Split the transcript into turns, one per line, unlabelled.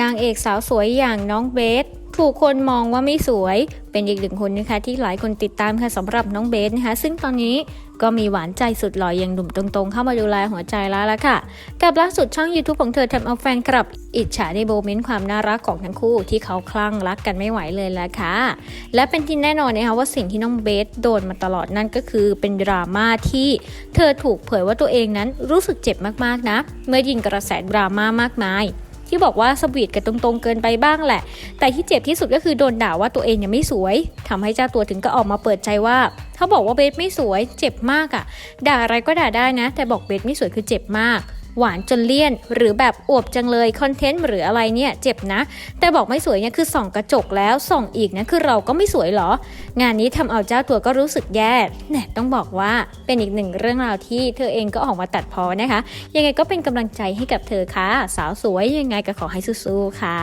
นางเอกสาวสวยอย่างน้องเบสถูกคนมองว่าไม่สวยเป็นอีกหนึ่งคนนะคะที่หลายคนติดตามค่ะสำหรับน้องเบสนะคะ ซึ่งตอนนี้ก็มีหวานใจสุดหล่ออย่างหนุ่มตรงๆ เข้ามาดูแลหัวใจแล้วละค่ะ กับล่าสุดช่อง YouTube ของเธอทำเอาแฟนคลับ อิจฉาในโมเมนต์ความน่ารักของทั้งคู่ที่เขาคลั่งรักกันไม่ไหวเลยละค่ะ และเป็นที่แน่นอนนะคะว่าสิ่งที่น้องเบสโดนมาตลอดนั่นก็คือเป็นดราม่าที่เธอถูกเผยว่าตัวเองนั้นรู้สึกเจ็บมากๆนะเมื่อยิงกระแสดราม่ามากมาย ที่บอกว่าสวีทกันตรงๆเกินไปบ้างแหละ แต่ที่เจ็บที่สุดก็คือโดนด่าว่าตัวเองเนี่ยไม่สวยทำให้เจ้าตัวถึงก็ออกมาเปิดใจว่าเขาบอกว่าเบสไม่สวย เจ็บมากอะ่ะ ด่าอะไรก็ด่าได้นะ แต่บอกเบสไม่สวยคือเจ็บมาก หวานจนเลี่ยน หรือแบบอวบจังเลยคอนเทนต์หรืออะไรเนี่ยเจ็บนะ แต่บอกไม่สวยเนี่ยคือส่องกระจกแล้วส่องอีกนะคือเราก็ไม่สวยเหรอ งานนี้ทำเอาเจ้าตัวก็รู้สึกแย่แน่ต้องบอกว่าเป็นอีกหนึ่งเรื่องราวที่เธอเองก็ออกมาตัดพอนะคะ ยังไงก็เป็นกำลังใจให้กับเธอค่ะ สาวสวยยังไงก็ขอให้สู้ๆค่ะ